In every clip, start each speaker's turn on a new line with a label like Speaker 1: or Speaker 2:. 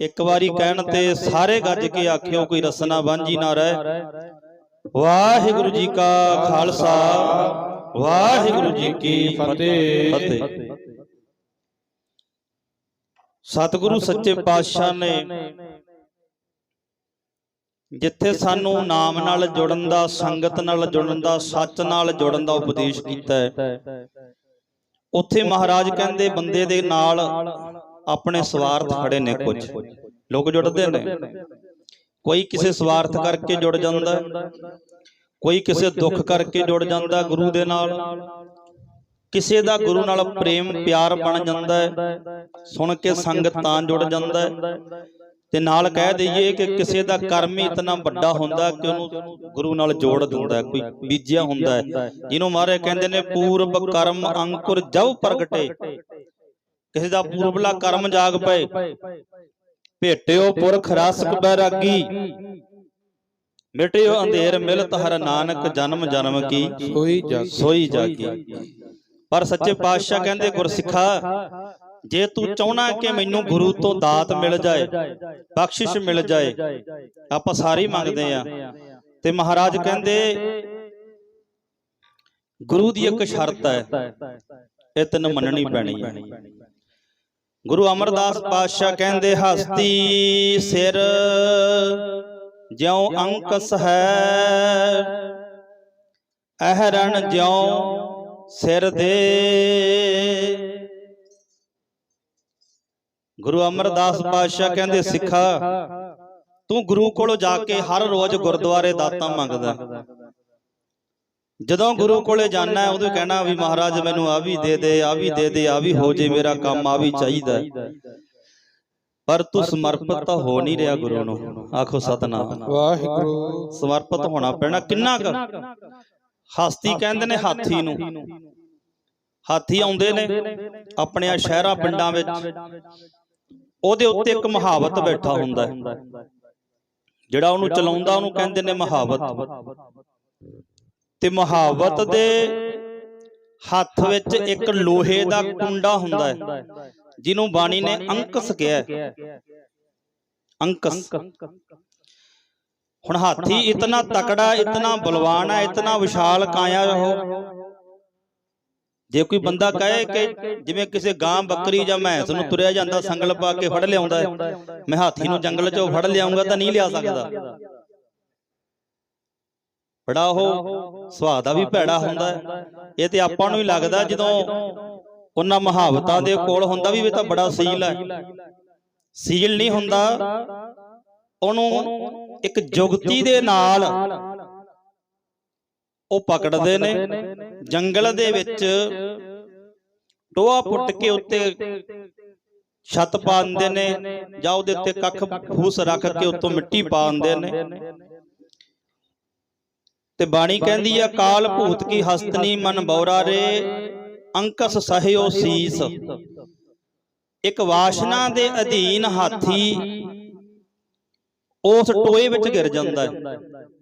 Speaker 1: ਇੱਕ ਵਾਰੀ ਕਹਿਣ ਤੇ ਸਾਰੇ ਗੱਜ ਕੇ ਆਖਿਓ ਕੋਈ ਰਸਨਾ ਬਾਂਝੀ ਨਾ ਰਹਿ। ਵਾਹਿਗੁਰੂ ਜੀ ਕਾ ਖਾਲਸਾ। ਵਾਹਿਗੁਰੂ ਜੀ ਕੀ।
Speaker 2: ਫਤਿਹ।
Speaker 1: ਸਤਿਗੁਰੂ ਸੱਚੇ ਪਾਤਸ਼ਾਹ ਨੇ ਜਿੱਥੇ ਸਾਨੂੰ ਨਾਮ ਨਾਲ ਜੁੜਨ ਦਾ ਸੰਗਤ ਨਾਲ ਜੁੜਨ ਦਾ ਸੱਚ ਨਾਲ ਜੁੜਨ ਦਾ ਉਪਦੇਸ਼ ਕੀਤਾ ਹੈ। ਉੱਥੇ ਮਹਾਰਾਜ ਕਹਿੰਦੇ ਬੰਦੇ ਦੇ ਨਾਲ ਆਪਣੇ ਸਵਾਰਥ ਖੜੇ ਨੇ ਕੁਝ। ਲੋਕ ਜੁੜਦੇ ਨੇ। ਕੋਈ ਕਿਸੇ ਸਵਾਰਥ ਕਰਕੇ ਜੁੜ ਜਾਂਦਾ। ਕੋਈ ਕਿਸੇ ਦੁੱਖ ਕਰਕੇ ਜੁੜ ਜਾਂਦਾ ਗੁਰੂ ਦੇ ਨਾਲ। ਕਿਸੇ ਦਾ ਗੁਰੂ ਨਾਲ ਪ੍ਰੇਮ ਪਿਆਰ ਬਣ ਜਾਂਦਾ ਹੈ। ਸੁਣ ਕੇ ਸੰਗਤ ਤਾਂ ਜੁੜ ਜਾਂਦਾ ਹੈ। ਤੇ ਨਾਲ ਕਹਿ ਦਈਏ ਕਿ ਕਿਸੇ ਦਾ ਕਰਮ ਹੀ ਇਤਨਾ ਵੱਡਾ ਹੁੰਦਾ ਕਿ ਉਹਨੂੰ ਗੁਰੂ ਨਾਲ ਜੋੜ ਦਿੰਦਾ ਕੋਈ ਬੀਜਿਆ ਹੁੰਦਾ ਜਿਹਨੂੰ ਮਹਾਰਾਜ ਕਹਿੰਦੇ ਨੇ ਪੂਰਬ ਕਰਮ ਅੰਕੁਰ ਜਵ ਪ੍ਰਗਟੇ। ਕਿਸੇ ਦਾ ਪੂਰਬਲਾ ਕਰਮ ਜਾਗ ਪਏ। ਭੇਟਿਓ ਪੁਰਖ ਰਸਕ ਬੈਰਾਗੀ। ਮਿਟਿਓ ਅੰਧੇਰ ਮਿਲਤ ਹਰ ਨਾਨਕ ਜਨਮ ਜਨਮ ਕੀ।
Speaker 2: ਸੋਈ ਜਗ।
Speaker 1: ਸੋਈ ਜਾਗੀ। ਪਰ ਸੱਚੇ ਪਾਤਸ਼ਾਹ ਕਹਿੰਦੇ ਗੁਰਸਿੱਖਾ ਜੇ ਤੂੰ ਚਾਹਣਾ ਕਿ ਮੈਨੂੰ ਗੁਰੂ ਤੋਂ ਦਾਤ ਮਿਲ ਜਾਏ ਬਖਸ਼ਿਸ਼ ਮਿਲ ਜਾਏ ਆਪਾਂ ਸਾਰੇ ਮੰਗਦੇ ਆ। ਤੇ ਮਹਾਰਾਜ ਕਹਿੰਦੇ ਗੁਰੂ ਦੀ ਇੱਕ ਸ਼ਰਤ ਹੈ ਇਹ ਤੈਨੂੰ ਮੰਨਣੀ ਪੈਣੀ ਹੈ। ਗੁਰੂ ਅਮਰਦਾਸ ਪਾਤਸ਼ਾਹ ਕਹਿੰਦੇ ਹਸਤੀ ਸਿਰ। ਜਿਉ ਅੰਕਸ ਹੈ ਅਹਰਣ ਜਿਉ ਸਿਰ ਦੇ। ਗੁਰੂ ਅਮਰਦਾਸ ਪਾਤਸ਼ਾਹ ਕਹਿੰਦੇ ਸਿੱਖਾ ਤੂੰ ਗੁਰੂ ਕੋਲੋਂ ਜਾ ਕੇ ਹਰ ਰੋਜ਼ ਗੁਰਦੁਆਰੇ ਦਾਤਾਂ ਮੰਗਦਾ। ਜਦੋਂ ਗੁਰੂ ਕੋਲੇ ਜਾਣਾ ਹੈ ਉਦੋਂ ਕਹਿਣਾ ਵੀ ਮਹਾਰਾਜ ਮੈਨੂੰ ਆ ਵੀ ਦੇ ਦੇ ਆ ਵੀ ਦੇ ਦੇ ਆ ਵੀ ਹੋ ਜੇ ਮੇਰਾ ਕੰਮ ਆ ਵੀ ਚਾਹੀਦਾ। ਪਰ ਤੂੰ ਸਮਰਪਿਤ ਤਾਂ ਹੋ ਨਹੀਂ ਰਿਹਾ ਗੁਰੂ ਨੂੰ। ਆਖੋ ਸਤਨਾਮ।
Speaker 2: ਵਾਹਿਗੁਰੂ।
Speaker 1: ਸਮਰਪਿਤ ਹੋਣਾ ਪੈਣਾ ਕਿੰਨਾ ਕੁ? ਹਸਤੀ ਕਹਿੰਦੇ ਨੇ ਹਾਥੀ ਨੂੰ। ਹਾਥੀ ਆਉਂਦੇ ਨੇ ਆਪਣੇ ਆ ਸ਼ਹਿਰਾਂ ਪਿੰਡਾਂ ਵਿੱਚ। ਉਹਦੇ ਉੱਤੇ ਇੱਕ ਮਹਾਵਤ ਬੈਠਾ ਹੁੰਦਾ ਹੈ। ਜਿਹੜਾ ਉਹਨੂੰ ਚਲਾਉਂਦਾ ਉਹਨੂੰ ਕਹਿੰਦੇ ਨੇ ਮਹਾਵਤ। ਤੇ ਮਹਾਵਤ ਦੇ ਹੱਥ ਵਿੱਚ ਇੱਕ ਲੋਹੇ ਦਾ ਕੁੰਡਾ ਹੁੰਦਾ ਹੈ ਜਿਹਨੂੰ ਬਾਣੀ ਨੇ ਅੰਕਸ ਕਿਹਾ। ਅੰਕਸ ਹੁਣ ਹਾਥੀ ਇਤਨਾ ਤਕੜਾ ਇਤਨਾ ਬਲਵਾਨ ਹੈ ਇਤਨਾ ਵਿਸ਼ਾਲ ਕਾਇਆ ਉਹ ਜੇ ਕੋਈ ਬੰਦਾ ਕਹੇ ਕਿ ਜਿਵੇਂ ਕਿਸੇ ਗਾਂ ਬੱਕਰੀ ਜਾਂ ਮੈਂਸ ਨੂੰ ਤੁਰਿਆ ਜਾਂਦਾ ਸੰਗਲ ਪਾ ਕੇ ਫੜ ਲਿਆਉਂਦਾ ਹੈ, ਮੈਂ ਹਾਥੀ ਨੂੰ ਜੰਗਲ 'ਚੋਂ ਫੜ ਲਿਆਉਂਗਾ ਤਾਂ ਨਹੀਂ ਲਿਆ ਸਕਦਾ। ਬੜਾ ਉਹ ਸੁਭਾਅ ਦਾ ਵੀ ਭੈੜਾ ਹੁੰਦਾ ਇਹ ਤੇ ਆਪਾਂ ਨੂੰ ਹੀ ਲੱਗਦਾ ਜਦੋਂ ਉਹਨਾਂ ਮਹਾਵਤਾਂ ਦੇ ਕੋਲ ਹੁੰਦਾ ਵੀ ਇਹ ਤਾਂ ਬੜਾ ਸੀਲ ਹੈ। ਸੀਲ ਨਹੀਂ ਹੁੰਦਾ। ਉਹਨੂੰ ਇੱਕ ਜੁਗਤੀ ਦੇ ਨਾਲ ਉਹ ਪਕੜਦੇ ਨੇ। ਜੰਗਲ ਦੇ ਵਿੱਚ ਟੋਆ ਪੁੱਟ ਕੇ ਉੱਤੇ ਛੱਤ ਪਾ ਦਿੰਦੇ ਨੇ ਜਾਂ ਉਹਦੇ ਉੱਤੇ ਕੱਖ ਫੂਸ ਰੱਖ ਕੇ ਉੱਤੋਂ ਮਿੱਟੀ ਪਾ ਦਿੰਦੇ ਨੇ। ਤੇ ਬਾਣੀ ਕਹਿੰਦੀ ਆ ਕਾਲ ਭੂਤ ਕੀ ਹਸਤਨੀ ਮਨ ਬੌਰਾ ਰੇ ਅੰਕਸ ਸਹਿਓ ਸੀਸ। ਇੱਕ ਵਾਸ਼ਨਾ ਦੇ ਅਧੀਨ ਹਾਥੀ ਉਸ ਟੋਏ ਵਿੱਚ ਗਿਰ ਜਾਂਦਾ ਹੈ।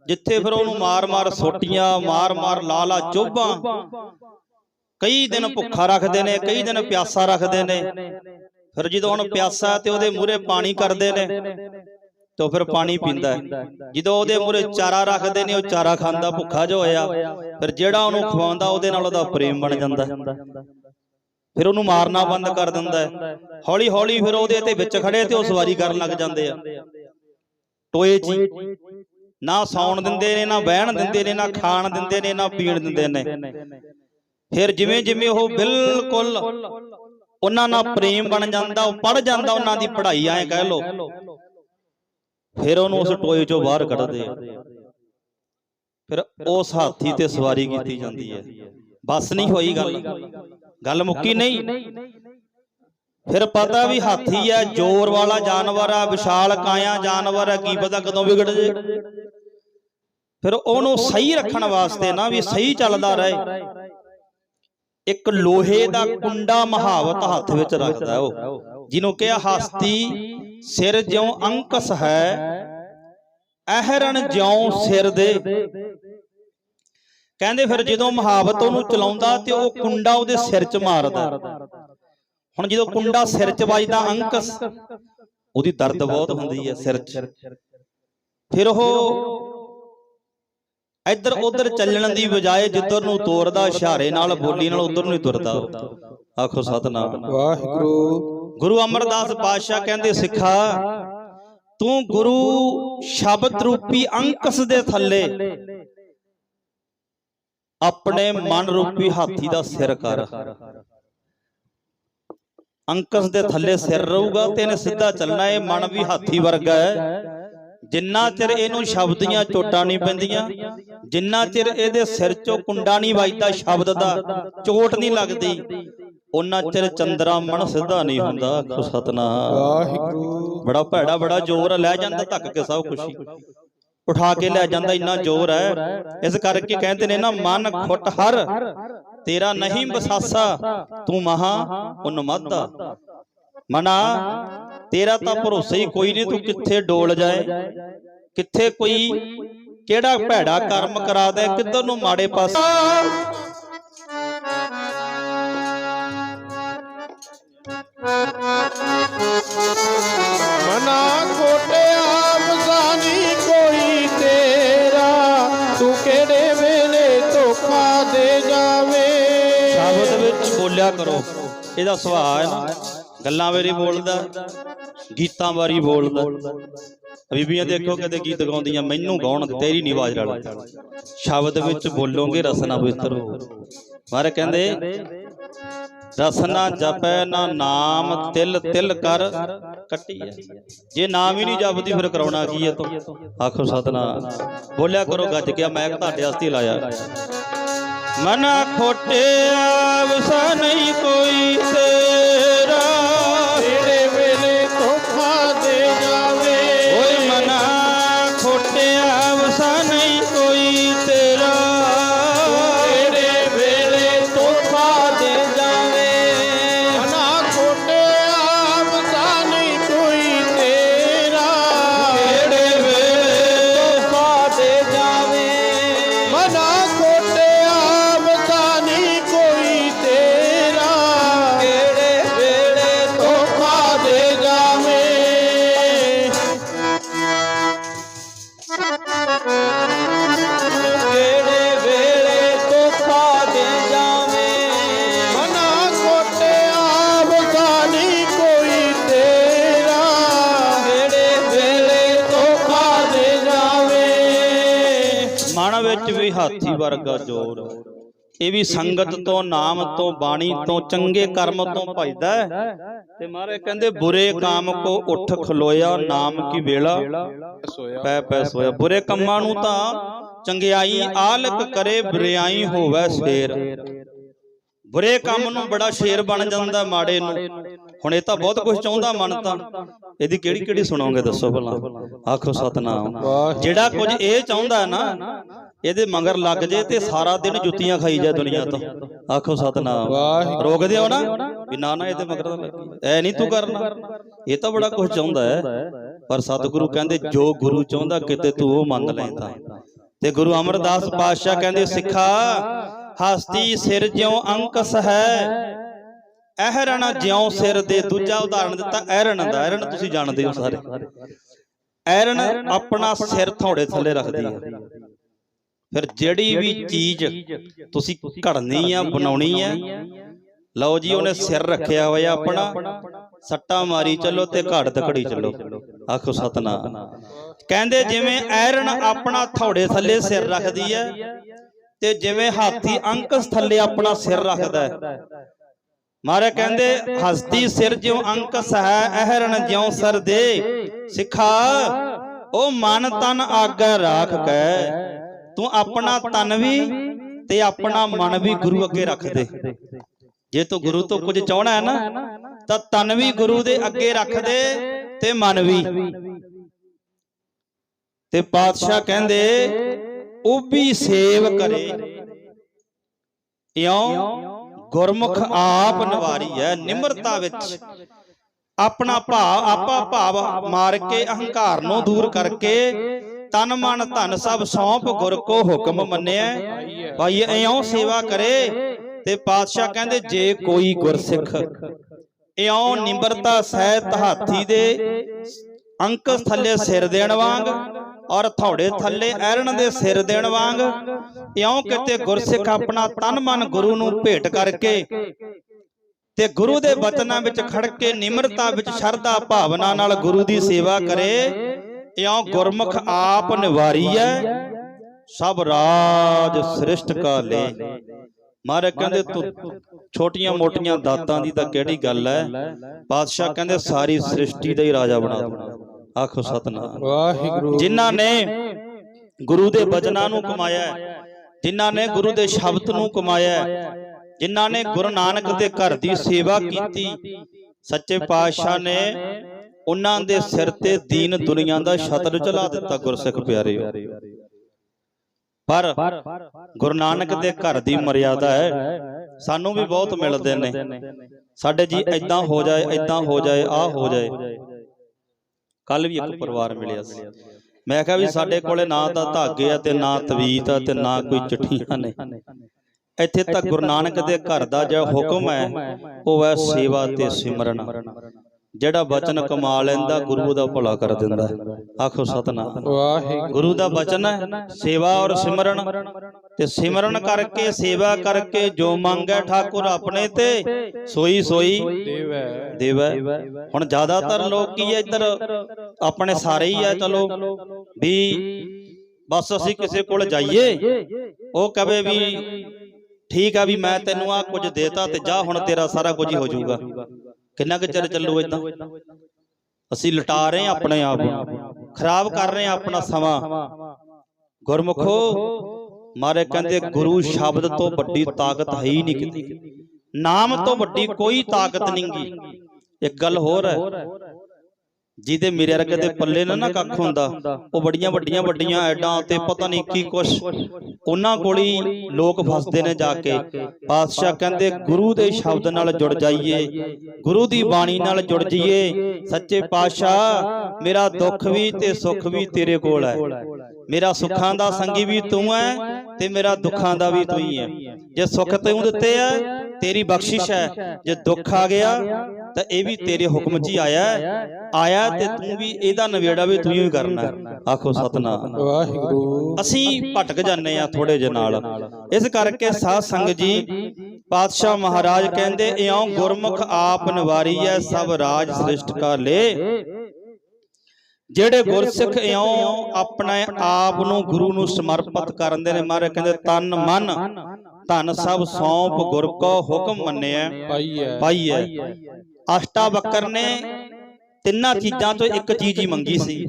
Speaker 1: ਜਿੱਥੇ ਫਿਰ ਉਹਨੂੰ ਮਾਰ-ਮਾਰ ਸੋਟੀਆਂ ਮਾਰ-ਮਾਰ ਲਾ-ਲਾ ਚੋਭਾਂ। ਕਈ ਦਿਨ ਭੁੱਖਾ ਰੱਖਦੇ ਨੇ ਕਈ ਦਿਨ ਪਿਆਸਾ ਰੱਖਦੇ ਨੇ। ਫਿਰ ਜਦੋਂ ਉਹਨੂੰ ਪਿਆਸਾ ਤੇ ਉਹਦੇ ਮੂਹਰੇ ਪਾਣੀ ਕਰਦੇ ਨੇ। ਤੇ ਫਿਰ ਪਾਣੀ ਪੀਂਦਾ ਹੈ। ਜਦੋਂ ਉਹਦੇ ਮੂਹਰੇ ਚਾਰਾ ਰੱਖਦੇ ਨੇ ਉਹ ਚਾਰਾ ਖਾਂਦਾ ਭੁੱਖਾ ਜੋ ਹੋਇਆ। ਫਿਰ ਜਿਹੜਾ ਉਹਨੂੰ ਖਵਾਉਂਦਾ ਉਹਦੇ ਨਾਲ ਉਹਦਾ ਪ੍ਰੇਮ ਬਣ ਜਾਂਦਾ। ਫਿਰ ਉਹਨੂੰ ਮਾਰਨਾ ਬੰਦ ਕਰ ਦਿੰਦਾ ਹੈ। ਹੌਲੀ ਹੌਲੀ ਫਿਰ ਉਹਦੇ ਤੇ ਵਿੱਚ ਖੜੇ ਤੇ ਉਹ ਸਵਾਰੀ ਕਰਨ ਲੱਗ ਜਾਂਦੇ ਆ। ਟੋਏ ਹੀ। ਨਾ ਸੌਣ ਦਿੰਦੇ ਨੇ ਨਾ ਬਹਿਣ ਦਿੰਦੇ ਨੇ ਨਾ ਖਾਣ ਦਿੰਦੇ ਨੇ ਨਾ ਪੀਣ ਦਿੰਦੇ ਨੇ। ਫਿਰ ਜਿਵੇਂ ਜਿਵੇਂ ਉਹ ਬਿਲਕੁਲ ਉਹਨਾਂ ਨਾਲ ਪ੍ਰੇਮ ਬਣ ਜਾਂਦਾ ਉਹ ਪੜ ਜਾਂਦਾ ਉਹਨਾਂ ਦੀ ਪੜ੍ਹਾਈ ਐ ਕਹਿ ਲੋ ਫਿਰ ਉਹਨੂੰ ਉਸ ਟੋਏ 'ਚੋਂ ਬਾਹਰ ਕੱਢਦੇ ਆ। ਫਿਰ ਉਸ ਹਾਥੀ ਤੇ ਸਵਾਰੀ ਕੀਤੀ ਜਾਂਦੀ ਹੈ। ਬਸ ਨਹੀਂ ਹੋਈ ਗੱਲ। ਗੱਲ। ਮੁੱਕੀ ਨਹੀਂ। ਫਿਰ ਪਤਾ ਵੀ ਹਾਥੀ ਹੈ ਜ਼ੋਰ ਵਾਲਾ ਜਾਨਵਰ ਆ ਵਿਸ਼ਾਲ ਕਾਇਆ ਜਾਨਵਰ ਹੈ ਕੀ ਪਤਾ ਕਦੋਂ ਵਿਗੜ ਜੇ। ਫਿਰ ਉਹਨੂੰ ਸਹੀ ਰੱਖਣ ਵਾਸਤੇ ਨਾ ਵੀ ਸਹੀ ਚੱਲਦਾ ਰਹੇ। ਇੱਕ ਲੋਹੇ ਦਾ ਕੁੰਡਾ ਮਹਾਵਤ ਹੱਥ ਵਿੱਚ ਰੱਖਦਾ ਉਹ। ਜਿਹਨੂੰ ਕਿਹਾ ਹਸਤੀ ਸਿਰ ਜਿਉ ਅੰਕਸ ਹੈ ਅਹਰਣ ਜਿਉ ਸਿਰ ਦੇ ਕਹਿੰਦੇ ਫਿਰ ਜਦੋਂ ਮਹਾਵਤ ਉਹਨੂੰ ਚਲਾਉਂਦਾ ਤੇ ਉਹ ਕੁੰਡਾ ਉਹਦੇ ਸਿਰ 'ਚ ਮਾਰਦਾ ਹੁਣ ਜਦੋਂ ਕੁੰਡਾ ਸਿਰ 'ਚ ਵੱਜਦਾ ਅੰਕਸ ਉਹਦੀ ਦਰਦ ਬਹੁਤ ਹੁੰਦੀ ਹੈ ਸਿਰ 'ਚ ਫਿਰ ਉਹ ਇੱਧਰ ਉੱਧਰ ਚੱਲਣ ਦੀ ਬਜਾਏ ਜਿੱਧਰ ਨੂੰ ਤੋਰਦਾ ਇਸ਼ਾਰੇ ਨਾਲ ਬੋਲੀ ਨਾਲ ਉਧਰ ਨੂੰ ਹੀ ਤੁਰਦਾ। ਆਖੋ ਸਤਨਾਮ।
Speaker 2: ਵਾਹਿਗੁਰੂ।
Speaker 1: ਗੁਰੂ ਅਮਰਦਾਸ ਪਾਤਸ਼ਾਹ ਕਹਿੰਦੇ ਸਿੱਖਾ ਤੂੰ ਗੁਰੂ ਸ਼ਬਦ ਰੂਪੀ ਅੰਕਸ ਦੇ ਥੱਲੇ ਆਪਣੇ ਮਨ ਰੂਪੀ ਹਾਥੀ ਦਾ ਸਿਰ ਕਰ। ਅੰਕਸ ਦੇ ਥੱਲੇ ਸਿਰ ਰਹੂਗਾ ਤੇ ਇਹਨੇ ਸਿੱਧਾ ਚੱਲਣਾ ਇਹ ਮਨ ਵੀ ਹਾਥੀ ਵਰਗਾ ਹੈ। ਜਿੰਨਾ ਚਿਰ ਇਹਨੂੰ ਸ਼ਬਦੀਆਂ ਚੋਟਾਂ ਨਹੀਂ ਪੈਂਦੀਆਂ ਜਿੰਨਾ ਚਿਰ ਇਹਦੇ ਸਿਰ ਚੋਂ ਕੁੰਡਾ ਨਹੀਂ ਵੱਜਦਾ ਸ਼ਬਦ ਦਾ ਚੋਟ ਨਹੀਂ ਲੱਗਦੀ ਉਹਨਾਂ ਚਿਰ ਚੰਦਰਾ ਮਨ ਸਿੱਧਾ ਨਹੀਂ ਹੁੰਦਾ ਆਖੋ ਸਤਨਾਮ
Speaker 2: ਵਾਹਿਗੁਰੂ।
Speaker 1: ਬੜਾ ਭੈੜਾ ਬੜਾ ਜ਼ੋਰ ਹੈ, ਲੈ ਜਾਂਦਾ ਧੱਕ ਕੇ ਸਭ ਕੁਛ। ਹੀ ਉਠਾ ਕੇ ਲੈ ਜਾਂਦਾ ਇੰਨਾ ਜ਼ੋਰ ਹੈ। ਇਸ ਕਰਕੇ ਕਹਿੰਦੇ ਨੇ ਨਾ ਮਨ ਖੁੱਟ ਹਰ। ਤੇਰਾ ਨਹੀਂ ਬਸਾਸਾ। ਤੂੰ ਮਹਾ ਉਨਮੱਦਾ ਮਨਾ। ਤੇਰਾ ਤਾਂ ਭਰੋਸਾ ਹੀ ਕੋਈ ਨਹੀਂ ਤੂੰ ਕਿੱਥੇ ਡੋਲ ਜਾਏ? ਕਿੱਥੇ ਕੋਈ ਕਿਹੜਾ ਭੈੜਾ ਕਰਮ ਕਰਾ ਦੇ ਕਿੱਧਰ ਨੂੰ ਮਾੜੇ ਪਾਸੇ।
Speaker 2: ਵੇਲੇ ਦੇ ਜਾਵੇ।
Speaker 1: ਸ਼ਬਦ ਵਿੱਚ ਬੋਲਿਆ ਕਰੋ। ਇਹਦਾ ਸੁਭਾਅ ਹੈ ਨਾ। ਗੱਲਾਂ ਵੇਰੀ ਬੋਲਦਾ, ਗੀਤਾਂ ਵਾਰੀ ਬੋਲਦਾ। ਬੀਬੀਆਂ ਦੇਖੋ ਕਦੇ ਗੀਤ ਗਾਉਂਦੀਆਂ, ਮੈਨੂੰ ਗਾਉਣ ਤੇਰੀ ਨਹੀਂ ਆਵਾਜ਼ ਰਲ ਸ਼ਬਦ ਵਿੱਚ ਬੋਲੋਗੇ, ਰਸਨਾ ਪਵਿੱਤਰ ਹੋ ਮਾਰੇ ਕਹਿੰਦੇ ਰਸਨਾ ਜਪੈ ਨਾ ਨਾਮ, ਤਿਲ ਤਿਲ ਕਰ ਕੱਟੀ ਹੈ। ਜੇ ਨਾਮ ਹੀ ਨਹੀਂ ਜਪਦੀ, ਫਿਰ ਕਰਾਉਣਾ ਕੀ ਹੈ ਤੂੰ? ਆਖੋ ਸਤਨਾਮ। ਬੋਲਿਆ ਕਰੋ, ਗੱਜ ਗਿਆ ਮੈਂ ਤੁਹਾਡੇ ਵਾਸਤੇ ਹੀ ਲਾਇਆ। ਮਨ ਖੋਟਿਆ ਵਸਾ ਨਹੀਂ ਕੋਈ। ਵਰਗਾ ਜ਼ੋਰ। ਇਹ ਵੀ ਸੰਗਤ ਤੋਂ, ਨਾਮ ਤੋਂ, ਬਾਣੀ ਤੋਂ, ਚੰਗੇ ਕਰਮ ਤੋਂ ਭਜਦਾ ਹੈ। ਤੇ ਮਹਾਰਾਜ ਕਹਿੰਦੇ, ਬੁਰੇ ਕਾਮ ਕੋ ਉੱਠ ਖਲੋਇਆ, ਨਾਮ ਕੀ ਵੇਲਾ? ਪੈ ਪੈ ਸੋਇਆ। ਬੁਰੇ ਕੰਮਾਂ ਨੂੰ ਤਾਂ ਚੰਗਿਆਈ ਆਲਕ ਕਰੇ, ਬੁਰਿਆਈ ਹੋਵੇ ਸ਼ੇਰ ਬੁਰੇ ਕੰਮ ਨੂੰ ਬੜਾ ਸ਼ੇਰ ਬਣ ਜਾਂਦਾ ਮਾੜੇ ਨੂੰ। ਹੁਣ ਇਹ ਤਾਂ ਬਹੁਤ ਕੁਝ ਚਾਹੁੰਦਾ ਮਨ ਤਾਂ। ਇਹਦੀ ਕਿਹੜੀ ਕਿਹੜੀ ਸੁਣਾਓਗੇ ਦੱਸੋ ਭਲਾ? ਆਖੋ ਸਤਨਾਮ। ਜਿਹੜਾ ਕੁਝ ਇਹ ਚਾਹੁੰਦਾ ਨਾ ਇਹਦੇ ਮਗਰ ਲੱਗ ਜੇ ਤੇ ਸਾਰਾ ਦਿਨ ਜੁੱਤੀਆਂ ਖਾਈ ਜਾ ਦੁਨੀਆ ਤੋਂ। ਆਖੋ ਸਤਨਾਮ।
Speaker 2: ਵਾਹਿਗੁਰੂ।
Speaker 1: ਰੋਕਦੇ ਹੋ ਨਾ। ਵੀ ਨਾ ਨਾ ਇਹਦੇ ਮਗਰ ਤਾਂ ਲੱਗੀ ਐ ਨਹੀਂ ਤੂੰ ਕਰਨਾ। ਇਹ ਤਾਂ ਬੜਾ ਕੁਝ ਚਾਹੁੰਦਾ ਹੈ। ਪਰ ਸਤਿਗੁਰੂ ਕਹਿੰਦੇ ਜੋ ਗੁਰੂ ਚਾਹੁੰਦਾ ਕਿਤੇ ਤੂੰ ਉਹ ਮੰਨ ਲੈਂਦਾ। ਤੇ ਗੁਰੂ ਅਮਰਦਾਸ ਪਾਤਸ਼ਾਹ ਕਹਿੰਦੇ ਸਿੱਖਾ ਹਸਤੀ ਸਿਰ ਜਿਉ ਅੰਕਸ ਹੈ। ਅਹਰਣ ਜਿਉ ਸਿਰ ਦੇ ਦੂਜਾ ਉਦਾਹਰਣ ਦਿੱਤਾ। ਅਹਰਣ ਦਾ। ਅਹਰਣ ਤੁਸੀਂ ਜਾਣਦੇ ਹੋ ਸਾਰੇ। ਅਹਰਣ ਆਪਣਾ ਸਿਰ ਥੋੜੇ ਥੱਲੇ ਰੱਖਦੀ ਹੈ। ਫਿਰ ਜਿਹੜੀ ਵੀ ਚੀਜ਼ ਤੁਸੀਂ ਘੜਨੀ ਆ ਬਣਾਉਣੀ ਆ ਲਓ ਜੀ ਉਹਨੇ ਸਿਰ ਰੱਖਿਆ ਹੋਇਆ ਆਪਣਾ। ਸੱਟਾ ਮਾਰੀ ਚੱਲੋ ਤੇ ਘੜ ਤਕੜੀ ਚੱਲੋ। ਆਖੋ ਸਤਨਾਮ। ਕਹਿੰਦੇ ਜਿਵੇਂ ਐਰਨ ਆਪਣਾ ਥੋੜੇ ਥੱਲੇ ਸਿਰ ਰੱਖਦੀ ਹੈ ਤੇ ਜਿਵੇਂ ਹਾਥੀ ਅੰਕਸ ਥੱਲੇ ਆਪਣਾ ਸਿਰ ਰੱਖਦਾ ਹੈ। ਮਾਰੇ ਕਹਿੰਦੇ ਹਸਤੀ ਸਿਰ ਜਿਉ ਅੰਕਸ ਹੈ ਅਹਰਣ ਜਿਉ ਸਰ ਦੇ ਸਿਖਾ ਉਹ ਮਨ ਤਨ ਆਗੇ ਰਾਖ। ਕੇ ਤੂੰ ਆਪਣਾ ਤਨ ਵੀ ਤੇ ਆਪਣਾ ਮਨ ਵੀ ਗੁਰੂ ਅੱਗੇ ਰੱਖ ਦੇ। ਜੇ ਤੂੰ ਗੁਰੂ ਤੋਂ ਕੁਝ ਚਾਹਣਾ ਹੈ ਨਾ ਤਾਂ ਤਨ ਵੀ ਗੁਰੂ ਦੇ ਅੱਗੇ ਰੱਖ ਦੇ ਤੇ ਮਨ ਵੀ। ਤੇ ਪਾਤਸ਼ਾਹ ਕਹਿੰਦੇ ਉਹ ਵੀ ਸੇਵ ਕਰੇ। ਇਉਂ ਗੁਰਮੁਖ ਆਪ ਨਿਵਾਰੀ ਹੈ ਨਿਮਰਤਾ ਵਿੱਚ। ਆਪਣਾ ਭਾਵ ਆਪਾ ਭਾਵ ਮਾਰ ਕੇ ਅਹੰਕਾਰ ਨੂੰ ਦੂਰ ਕਰਕੇ ਤਨ ਮਨ ਧਨ ਸਭ ਸੌਂਪ ਗੁਰ ਕੋ ਹੁਕਮ ਮੰਨਿਆ। ਭਾਈ, ਇਉਂ ਸੇਵਾ ਕਰੇ ਤੇ ਪਾਤਸ਼ਾਹ ਕਹਿੰਦੇ, ਜੇ ਕੋਈ ਗੁਰਸਿੱਖ ਇਉਂ ਨਿਮਰਤਾ ਸਹਿਤ ਹਾਥੀ ਦੇ ਅੰਕ ਥੱਲੇ ਸਿਰ ਦੇਣ ਵਾਂਗ ਔਰ ਥੌੜੇ ਥੱਲੇ ਐਰਣ ਦੇ ਸਿਰ ਦੇਣ ਵਾਂਗ ਇਉਂ ਕਿਤੇ ਗੁਰਸਿੱਖ ਆਪਣਾ ਤਨ ਮਨ ਗੁਰੂ ਨੂੰ ਭੇਟ ਕਰਕੇ ਤੇ ਗੁਰੂ ਦੇ ਬਚਨਾਂ ਵਿੱਚ ਖੜ ਕੇ ਨਿਮਰਤਾ ਵਿੱਚ ਸ਼ਰਧਾ ਭਾਵਨਾ ਨਾਲ ਗੁਰੂ ਦੀ ਸੇਵਾ ਕਰੇ ਇਉਂ ਗੁਰਮੁਖ ਆਪ ਨਿਵਾਰੀ ਹੈ ਸਭ ਰਾਜ ਸ੍ਰਿਸ਼ਟ ਕਾ ਲੈ ਮਾਰੇ ਕਹਿੰਦੇ ਤੂੰ ਛੋਟੀਆਂ ਮੋਟੀਆਂ ਦਾਤਾਂ ਦੀ ਤਾਂ ਕਿਹੜੀ ਗੱਲ ਹੈ ਬਾਦਸ਼ਾਹ ਕਹਿੰਦੇ ਸਾਰੀ ਸ੍ਰਿਸ਼ਟੀ ਦਾ ਹੀ ਰਾਜਾ ਬਣਾ ਦੂੰ ਆਖੋ ਸਤਨਾਮ।
Speaker 2: ਵਾਹਿਗੁਰੂ
Speaker 1: ਜਿਨ੍ਹਾਂ ਨੇ ਗੁਰੂ ਦੇ ਬਚਨਾਂ ਨੂੰ ਕਮਾਇਆ ਜਿਨ੍ਹਾਂ ਨੇ ਗੁਰੂ ਦੇ ਸ਼ਬਦ ਨੂੰ ਕਮਾਇਆ ਜਿਨ੍ਹਾਂ ਨੇ ਗੁਰੂ ਨਾਨਕ ਦੇ ਘਰ ਦੀ ਸੇਵਾ ਕੀਤੀ। ਸੱਚੇ ਪਾਤਸ਼ਾਹ ਨੇ ਉਹਨਾਂ ਦੇ ਸਿਰ ਤੇ ਦੀਨ ਦੁਨੀਆ ਦਾ ਛਤਰ ਚਲਾ ਦਿੱਤਾ, ਗੁਰਸਿੱਖ ਪਿਆਰਿਓ। ਪਰ ਗੁਰੂ ਨਾਨਕ ਦੇ ਘਰ ਦੀ ਮਰਿਆਦਾ ਹੈ, ਸਾਨੂੰ ਵੀ ਬਹੁਤ ਮਿਲਦੇ ਨੇ। ਸਾਡੇ ਜੀ ਐਦਾਂ ਹੋ ਜਾਏ ਐਦਾਂ ਹੋ ਜਾਏ, ਆਹ ਹੋ ਜਾਏ। ਕੱਲ ਵੀ ਇੱਕ ਪਰਿਵਾਰ ਮਿਲਿਆ ਸੀ। ਮੈਂ ਕਿਹਾ ਵੀ ਸਾਡੇ ਕੋਲੇ ਨਾ ਤਾਂ ਧਾਗੇ ਆ ਤੇ ਨਾ ਤਵੀਤ ਆ ਤੇ ਨਾ ਕੋਈ ਚਿੱਠੀਆਂ ਨੇ। ਇੱਥੇ ਤਾਂ ਗੁਰੂ ਨਾਨਕ ਦੇ ਘਰ ਦਾ ਜਿਹੜਾ ਹੁਕਮ ਹੈ, ਉਹ ਹੈ ਸੇਵਾ ਤੇ ਸਿਮਰਨ। ਜਿਹੜਾ ਬਚਨ ਕਮਾ ਲੈਂਦਾ ਗੁਰੂ ਦਾ ਭਲਾ ਕਰ ਦਿੰਦਾ। ਆਖੋ ਸਤਨਾਮ।
Speaker 2: ਵਾਹਿਗੁਰੂ
Speaker 1: ਗੁਰੂ ਦਾ ਬਚਨ ਹੈ ਸੇਵਾ ਔਰ ਸਿਮਰਨ। ਤੇ ਸਿਮਰਨ ਕਰਕੇ ਸੇਵਾ ਕਰਕੇ ਜੋ ਮੰਗੈ ਠਾਕੁਰ ਆਪਣੇ ਤੇ ਸੋਈ ਸੋਈ
Speaker 2: ਦੇਵੈ।
Speaker 1: ਦੇਵੈ। ਹੁਣ ਜ਼ਿਆਦਾਤਰ ਲੋਕ ਕੀ ਹੈ ਇੱਧਰ? ਆਪਣੇ ਸਾਰੇ ਹੀ ਆ ਚਲੋ। ਵੀ ਬਸ ਅਸੀਂ ਕਿਸੇ ਕੋਲ ਜਾਈਏ। ਉਹ ਕਵੇ ਵੀ ਠੀਕ ਆ ਵੀ ਮੈਂ ਤੈਨੂੰ ਆ ਕੁਝ ਦੇਤਾ ਤੇ ਜਾ ਹੁਣ ਤੇਰਾ ਸਾਰਾ ਕੁਝ ਹੀ ਹੋ ਜਾਊਗਾ। ਕਿੰਨਾ ਕੁ ਚਿਰ ਚੱਲੂ ਇਦਾਂ? ਅਸੀਂ ਲਟਾ ਰਹੇ ਆਪਣੇ ਆਪ ਨੂੰ। ਖਰਾਬ ਕਰ ਰਹੇ ਆਪਣਾ ਸਮਾਂ। ਗੁਰਮੁਖੋ ਮਾਰੇ ਕਹਿੰਦੇ ਗੁਰੂ ਸ਼ਬਦ ਤੋਂ ਵੱਡੀ ਤਾਕਤ ਹੈ ਹੀ ਨਹੀਂ ਕਿਤੇ। ਨਾਮ ਤੋਂ ਵੱਡੀ ਕੋਈ ਤਾਕਤ ਨਹੀਂਗੀ ਇੱਕ ਗੱਲ ਹੋਰ ਹੈ। ਜਿਹਦੇ ਮੇਰੇ ਵਰਗੇ ਦੇ ਪੱਲੇ ਨਾ ਨਾ ਕੱਖ ਹੁੰਦਾ। ਉਹ ਬੜੀਆਂ ਵੱਡੀਆਂ ਵੱਡੀਆਂ ਐਡਾਂ ਤੇ ਪਤਾ ਨਹੀਂ ਕੀ ਕੁਛ ਉਹਨਾਂ ਕੋਲ ਹੀ ਲੋਕ ਫਸਦੇ ਨੇ ਜਾ ਕੇ। ਪਾਤਸ਼ਾਹ ਕਹਿੰਦੇ ਗੁਰੂ ਦੇ ਸ਼ਬਦ ਨਾਲ ਜੁੜ ਜਾਈਏ। ਗੁਰੂ ਦੀ ਬਾਣੀ ਨਾਲ ਜੁੜ ਜਾਈਏ। ਸੱਚੇ ਪਾਤਸ਼ਾਹ ਮੇਰਾ ਦੁੱਖ ਵੀ ਤੇ ਸੁੱਖ ਵੀ ਤੇਰੇ ਕੋਲ ਹੈ। ਮੇਰਾ ਸੁੱਖਾਂ ਦਾ ਸੰਗੀ ਵੀ ਤੂੰ ਹੈ ਤੇ ਮੇਰਾ ਦੁੱਖਾਂ ਦਾ ਵੀ ਤੂੰ ਹੀ ਹੈ। ਜੇ ਸੁੱਖ ਤੈਨੂੰ ਦਿੱਤੇ ਆ ਤੇਰੀ ਬਖਸ਼ਿਸ਼ ਹੈ। ਜੇ ਦੁੱਖ ਆ ਗਿਆ ਤਾਂ ਇਹ ਵੀ ਤੇਰੇ ਹੁਕਮ 'ਚ ਹੀ ਆਇਆ ਹੈ। ਆਇਆ ਤੇ ਤੂੰ ਵੀ ਇਹਦਾ ਨਵੇੜਾ ਵੀ ਤੂੰ ਹੀ ਕਰਨਾ ਹੈ। ਆਖੋ ਸਤਨਾਮ।
Speaker 2: ਵਾਹਿਗੁਰੂ।
Speaker 1: ਅਸੀਂ ਭਟਕ ਜਾਂਦੇ ਆ ਥੋੜੇ ਜਿਹੇ ਨਾਲ। ਇਸ ਕਰਕੇ ਸਾਧ ਸੰਗਤ ਜੀ ਪਾਤਸ਼ਾਹ ਮਹਾਰਾਜ ਕਹਿੰਦੇ ਇਉਂ ਗੁਰਮੁਖ ਆਪ ਨਿਵਾਰੀ ਐ ਸਭ ਰਾਜ ਸ੍ਰਿਸ਼ਟ ਕਾ ਲੇ। ਜਿਹੜੇ ਗੁਰਸਿੱਖ ਇਉਂ ਆਪਣੇ ਆਪ ਨੂੰ ਗੁਰੂ ਨੂੰ ਸਮਰਪਿਤ ਕਰਦੇ ਨੇ ਮਹਾਰਾਜ ਕਹਿੰਦੇ ਤਨ ਮਨ ਧਨ ਸਭ ਸੌਂਪ ਗੁਰ ਕੋ ਹੁਕਮ ਮੰਨਿਆ।
Speaker 2: ਪਾਈਐ
Speaker 1: ਪਾਈਐ ਅਸ਼ਟਾਵਕਰ ਨੇ ਤਿੰਨਾਂ ਚੀਜ਼ਾਂ ਤੋਂ ਇੱਕ ਚੀਜ਼ ਹੀ ਮੰਗੀ ਸੀ।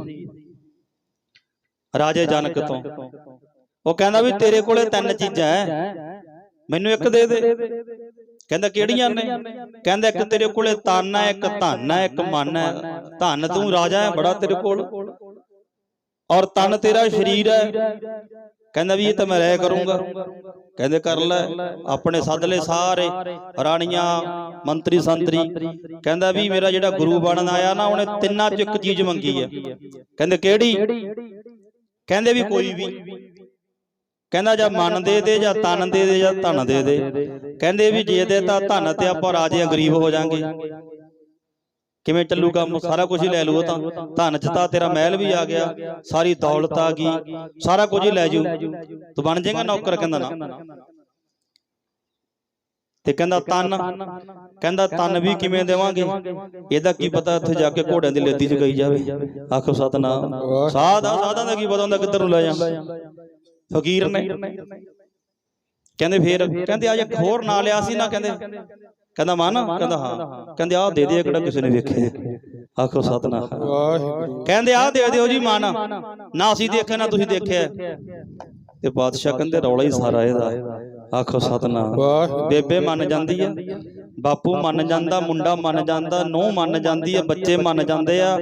Speaker 1: ਰਾਜੇ ਜਨਕ ਤੋਂ। ਉਹ ਕਹਿੰਦਾ ਵੀ ਤੇਰੇ ਕੋਲੇ ਤਿੰਨ ਚੀਜ਼ਾਂ ਹੈ ਮੈਨੂੰ ਇੱਕ ਦੇ ਦੇ। ਕਹਿੰਦਾ ਕਿਹੜੀਆਂ ਨੇ? ਕਹਿੰਦਾ ਇੱਕ ਤੇਰੇ ਕੋਲੇ ਤਨ ਹੈ ਇੱਕ ਧਨ ਹੈ ਇੱਕ ਮਨ ਹੈ ਧਨ ਤੂੰ ਰਾਜਾ ਹੈ, ਬੜਾ ਤੇਰੇ ਕੋਲ। ਔਰ ਤਨ ਤੇਰਾ ਸਰੀਰ ਹੈ। ਕਹਿੰਦਾ ਵੀ ਇਹ ਤਾਂ ਮੈਂ ਰਹਿ ਕਰੂੰਗਾ। ਕਹਿੰਦੇ ਕਰ ਲੈ, ਆਪਣੇ ਸੱਦ ਸੱਦਲੇ ਸਾਰੇ ਰਾਣੀਆਂ, ਮੰਤਰੀ, ਸੰਤਰੀ। ਕਹਿੰਦਾ ਵੀ ਮੇਰਾ ਜਿਹੜਾ ਗੁਰੂ ਬਣਨ ਆਇਆ ਨਾ, ਉਹਨੇ ਤਿੰਨਾਂ ਚ ਇੱਕ ਚੀਜ਼ ਮੰਗੀ ਹੈ। ਕਹਿੰਦੇ ਕਿਹੜੀ? ਕਹਿੰਦੇ ਵੀ ਕੋਈ ਵੀ। ਕਹਿੰਦਾ ਜਾਂ ਮਨ ਦੇ ਦੇ ਜਾਂ ਤਨ ਦੇ ਦੇ ਜਾਂ ਧਨ ਦੇ ਦੇ। ਕਹਿੰਦੇ ਵੀ ਜੇ ਦੇ ਤਾਂ ਧਨ ਤੇ ਆਪਾਂ ਰਾਜੇ ਗਰੀਬ ਹੋ ਜਾਾਂਗੇ। ਕਿਵੇਂ ਚੱਲੂ ਕੰਮ ਸਾਰਾ ਕੁਝ ਹੀ ਲੈ ਲੂ ਤਾਂ। ਧਨ ਚ ਤਾਂ ਤੇਰਾ ਮਹਿਲ ਵੀ ਆ ਗਿਆ। ਸਾਰੀ ਦੌਲਤ ਆ ਗਈ। ਸਾਰਾ ਕੁਝ ਹੀ ਲੈ ਜੂ। ਤੂੰ ਬਣ ਜਾਏਗਾ ਨੌਕਰ ਕਹਿੰਦਾ ਨਾ। ਤੇ ਕਹਿੰਦਾ ਤਨ ਕਹਿੰਦਾ ਤਨ ਵੀ ਕਿਵੇਂ ਦੇਵਾਂਗੇ? ਇਹਦਾ ਕੀ ਪਤਾ ਉੱਥੇ ਜਾ ਕੇ ਘੋੜਿਆਂ ਦੀ ਲੇਦੀ ਚ ਗਈ ਜਾਵੇ। ਆਖੋ ਸਤਨਾਮ। ਸਾਧਾ ਸਾਧਾਂ ਦਾ ਕੀ ਪਤਾ ਹੁੰਦਾ ਕਿੱਧਰ ਨੂੰ ਲੈ ਜਾਂਦਾ ਫਕੀਰ ਨੇ। ਕਹਿੰਦੇ ਫੇਰ ਕਹਿੰਦੇ ਅੱਜ ਇੱਕ ਹੋਰ ਨਾਂ ਲਿਆ ਸੀ ਨਾ ਕਹਿੰਦੇ। ਕਹਿੰਦਾ ਮਨ ਕਹਿੰਦਾ ਹਾਂ। ਕਹਿੰਦੇ ਆਹ ਦੇ ਦੇ ਕਿਹੜਾ ਕਿਸੇ ਨੇ ਵੇਖਿਆ। ਆਖੋ ਸਤਨਾਮ।
Speaker 2: ਵਾਹਿਗੁਰੂ।
Speaker 1: ਕਹਿੰਦੇ ਆਹ ਦੇ ਦਿਓ ਜੀ ਮਨ ਨਾ। ਅਸੀਂ ਦੇਖਿਆ ਨਾ ਤੁਸੀਂ ਦੇਖਿਆ। ਤੇ ਬਾਦਸ਼ਾਹ ਕਹਿੰਦੇ ਰੌਲਾ ਹੀ ਸਾਰਾ ਇਹਦਾ। ਆਖੋ ਸਤਨਾਮ।
Speaker 2: ਵਾਹਿਗੁਰੂ।
Speaker 1: ਬੇਬੇ ਮੰਨ ਜਾਂਦੀ ਆ। ਬਾਪੂ ਮੰਨ ਜਾਂਦਾ ਮੁੰਡਾ ਮੰਨ ਜਾਂਦਾ ਨੂੰਹ ਮੰਨ ਜਾਂਦੀ ਆ ਬੱਚੇ ਮੰਨ ਜਾਂਦੇ ਆ।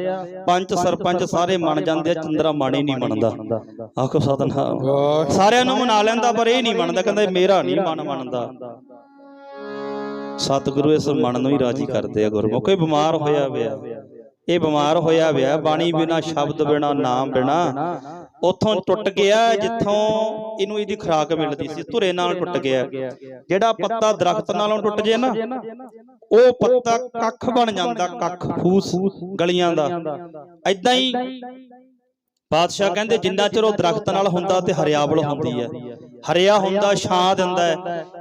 Speaker 1: ਪੰਚ ਸਰਪੰਚ ਸਾਰੇ ਮੰਨ ਜਾਂਦੇ ਆ ਚੰਦਰਾ ਮਾਣੀ ਨਹੀਂ ਮੰਨਦਾ। ਆਖੋ ਸਤਨਾਮ।
Speaker 2: ਵਾਹਿਗੁਰੂ।
Speaker 1: ਸਾਰਿਆਂ ਨੂੰ ਮਨਾ ਲੈਂਦਾ ਪਰ ਇਹ ਨਹੀਂ ਮੰਨਦਾ ਕਹਿੰਦਾ ਇਹ ਮੇਰਾ ਨਹੀਂ ਮਨ ਮੰਨਦਾ। ਸਤਿਗੁਰੂ ਇਸ ਮਨ ਨੂੰ ਹੀ ਰਾਜੀ ਕਰਦੇ ਆ ਗੁਰਮੁਖ। ਕੋਈ ਬਿਮਾਰ ਹੋਇਆ ਹੋਇਆ ਇਹ ਬਿਮਾਰ ਹੋਇਆ ਵਿਆ ਬਾਣੀ ਬਿਨਾ ਸ਼ਬਦ ਬਿਨਾ ਨਾਮ ਬਿਨਾ ਉਥੋਂ ਟੁੱਟ ਗਿਆ ਜਿੱਥੋਂ ਇਹਨੂੰ ਇਹਦੀ ਖੁਰਾਕ ਮਿਲਦੀ ਸੀ, ਧੁਰੇ ਨਾਲ ਟੁੱਟ ਗਿਆ। ਜਿਹੜਾ ਪੱਤਾ ਦਰਖਤ ਨਾਲੋਂ ਟੁੱਟ ਜੇ ਨਾ, ਉਹ ਪੱਤਾ ਕੱਖ ਬਣ ਜਾਂਦਾ, ਕੱਖ ਫੂਸ ਗਲੀਆਂ ਦਾ। ਐਦਾਂ ਹੀ ਬਾਦਸ਼ਾਹ ਕਹਿੰਦੇ, ਜਿੰਨਾ ਚਿਰ ਉਹ ਦਰਖਤ ਨਾਲ ਹੁੰਦਾ ਤੇ ਹਰਿਆਵਲ ਹੁੰਦੀ ਹੈ ਹਰਿਆ ਹੁੰਦਾ ਛਾਂ ਦਿੰਦਾ ਹੈ।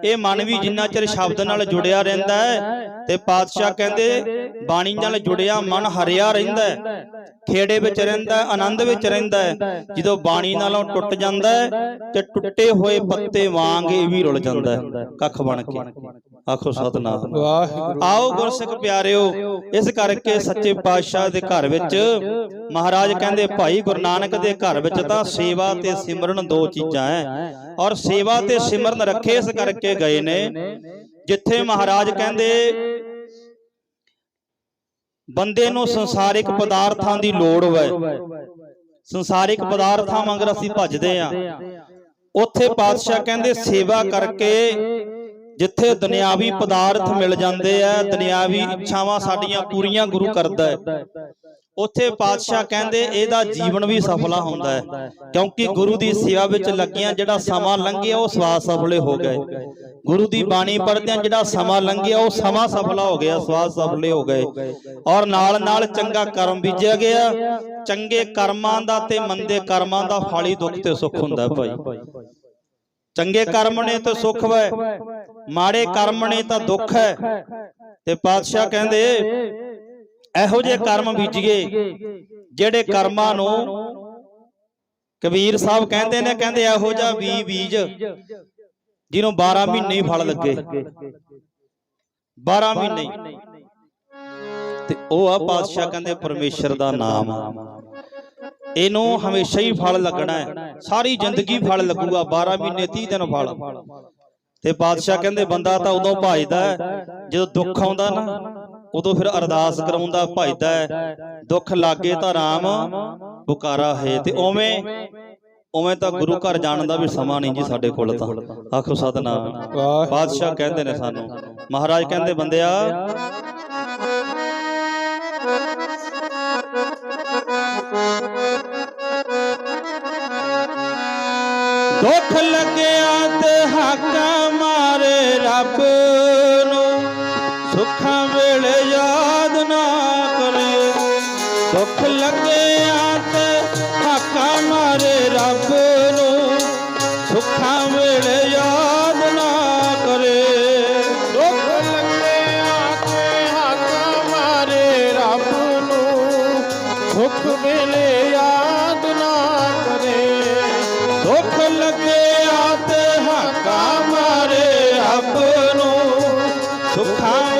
Speaker 1: ਇਹ ਮਨ ਵੀ ਜਿੰਨਾ ਚਿਰ ਸ਼ਬਦ ਨਾਲ ਜੁੜਿਆ ਰਹਿੰਦਾ ਹੈ ਤੇ ਪਾਤਸ਼ਾਹ ਕਹਿੰਦੇ ਬਾਣੀ ਨਾਲ ਜੁੜਿਆ ਮਨ ਹਰਿਆ ਰਹਿੰਦਾ ਹੈ। ਖੇੜੇ ਵਿੱਚ ਰਹਿੰਦਾ ਹੈ ਆਨੰਦ ਵਿੱਚ ਰਹਿੰਦਾ ਹੈ। ਜਦੋਂ ਬਾਣੀ ਨਾਲੋਂ ਟੁੱਟ ਜਾਂਦਾ ਹੈ ਤੇ ਟੁੱਟੇ ਹੋਏ ਪੱਤੇ ਵਾਂਗ ਇਹ ਵੀ ਰੁਲ ਜਾਂਦਾ ਹੈ। ਕੱਖ ਬਣ ਕੇ। ਆਖੋ ਸਤਨਾਮ।
Speaker 2: ਵਾਹਿਗੁਰੂ।
Speaker 1: ਆਓ ਗੁਰਸਿੱਖ ਪਿਆਰਿਓ ਇਸ ਕਰਕੇ ਸੱਚੇ ਪਾਤਸ਼ਾਹ ਦੇ ਘਰ ਵਿੱਚ ਮਹਾਰਾਜ ਕਹਿੰਦੇ ਭਾਈ ਗੁਰੂ ਨਾਨਕ ਦੇ ਘਰ ਵਿੱਚ ਤਾਂ ਸੇਵਾ ਤੇ ਸਿਮਰਨ ਦੋ ਚੀਜ਼ਾਂ ਐ ਔਰ ਸੇਵਾ ਤੇ ਸਿਮਰਨ ਰੱਖੇ ਇਸ ਕਰਕੇ ਗਏ ਨੇ ਜਿੱਥੇ ਮਹਾਰਾਜ ਕਹਿੰਦੇ ਬੰਦੇ ਨੂੰ ਸੰਸਾਰਿਕ ਪਦਾਰਥਾਂ ਦੀ ਲੋੜ ਹੋਵੇ। ਸੰਸਾਰਿਕ ਪਦਾਰਥਾਂ ਮੰਗਰ ਅਸੀਂ ਭੱਜਦੇ ਆਂ ਉੱਥੇ ਪਾਤਸ਼ਾਹ ਕਹਿੰਦੇ ਸੇਵਾ ਕਰਕੇ ਜਿੱਥੇ ਦੁਨਿਆਵੀ ਪਦਾਰਥ ਮਿਲ ਜਾਂਦੇ ਆ ਦੁਨਿਆਵੀ ਇੱਛਾਵਾਂ ਸਾਡੀਆਂ ਪੂਰੀਆਂ ਗੁਰੂ ਕਰਦਾ ਹੈ। ਉੱਥੇ ਪਾਤਸ਼ਾਹ ਕਹਿੰਦੇ ਇਹਦਾ ਜੀਵਨ ਵੀ ਸਫਲਾ ਹੁੰਦਾ ਹੈ। ਕਿਉਂਕਿ ਗੁਰੂ ਦੀ ਸੇਵਾ ਵਿੱਚ ਲੱਗਿਆਂ ਜਿਹੜਾ ਸਮਾਂ ਲੰਘਿਆ ਉਹ ਸਵਾਸ ਸਫਲੇ ਹੋ ਗਏ। ਗੁਰੂ ਦੀ ਬਾਣੀ ਪੜ੍ਹਦਿਆਂ ਜਿਹੜਾ ਸਮਾਂ ਲੰਘਿਆ ਉਹ ਸਮਾਂ ਸਫਲਾ ਹੋ ਗਿਆ ਸਵਾਸ ਸਫਲੇ ਹੋ ਗਏ। ਔਰ ਨਾਲ ਨਾਲ ਚੰਗਾ ਕਰਮ ਬੀਜਿਆ ਗਿਆ ਚੰਗੇ ਕਰਮਾਂ ਦਾ ਤੇ ਮੰਦੇ ਕਰਮਾਂ ਦਾ ਫਲ ਹੀ ਦੁੱਖ ਤੇ ਸੁੱਖ ਹੁੰਦਾ ਭਾਈ। ਚੰਗੇ ਕਰਮ ਨੇ ਤਾਂ ਸੁੱਖ ਵੈ ਮਾੜੇ ਕਰਮ ਨੇ ਤਾਂ ਦੁੱਖ ਹੈ। ਤੇ ਪਾਤਸ਼ਾਹ ਕਹਿੰਦੇ ਇਹੋ ਜਿਹੇ ਕਰਮ ਬੀਜੀਏ ਜਿਹੜੇ ਕਰਮਾਂ ਨੂੰ ਕਬੀਰ ਸਾਹਿਬ ਕਹਿੰਦੇ ਨੇ ਕਹਿੰਦੇ ਇਹੋ ਜਿਹਾ ਬੀ ਬੀਜ ਜਿਹਨੂੰ 12 ਮਹੀਨੇ ਹੀ ਫਲ ਲੱਗੇ। 12 ਮਹੀਨੇ। ਤੇ ਉਹ ਆ ਪਾਤਸ਼ਾਹ ਕਹਿੰਦੇ ਪਰਮੇਸ਼ਰ ਦਾ ਨਾਮ। ਇਹਨੂੰ ਹਮੇਸ਼ਾ ਹੀ ਫਲ ਲੱਗਣਾ ਹੈ। ਸਾਰੀ ਜ਼ਿੰਦਗੀ ਫਲ ਲੱਗੂਗਾ 12 ਮਹੀਨੇ 30 ਦਿਨ ਫਲ। ਤੇ ਪਾਤਸ਼ਾਹ ਕਹਿੰਦੇ ਬੰਦਾ ਤਾਂ ਉਦੋਂ ਭਜਦਾ ਜਦੋਂ ਦੁੱਖ ਆਉਂਦਾ ਨਾ ਉਦੋਂ ਫਿਰ ਅਰਦਾਸ ਕਰਾਉਂਦਾ ਭਜਦਾ ਹੈ ਦੁੱਖ ਲਾਗੇ ਤਾਂ ਰਾਮ ਪੁਕਾਰਾ ਹੈ ਤੇ ਉਵੇਂ ਉਵੇਂ ਤਾਂ ਗੁਰੂ ਘਰ ਜਾਣ ਦਾ ਵੀ ਸਮਾਂ ਨਹੀਂ ਜੀ ਸਾਡੇ ਕੋਲ ਤਾਂ। ਆਖੋ ਸਤਨਾਮ। ਬਾਦਸ਼ਾਹ ਕਹਿੰਦੇ ਨੇ ਸਾਨੂੰ ਮਹਾਰਾਜ ਕਹਿੰਦੇ ਬੰਦਿਆ ਦੁੱਖ ਲੱਗਿਆ ਤੇ ਹਾਕਾ ਮਾਰੇ ਰੱਬ। ਸੁੱਖਾਂ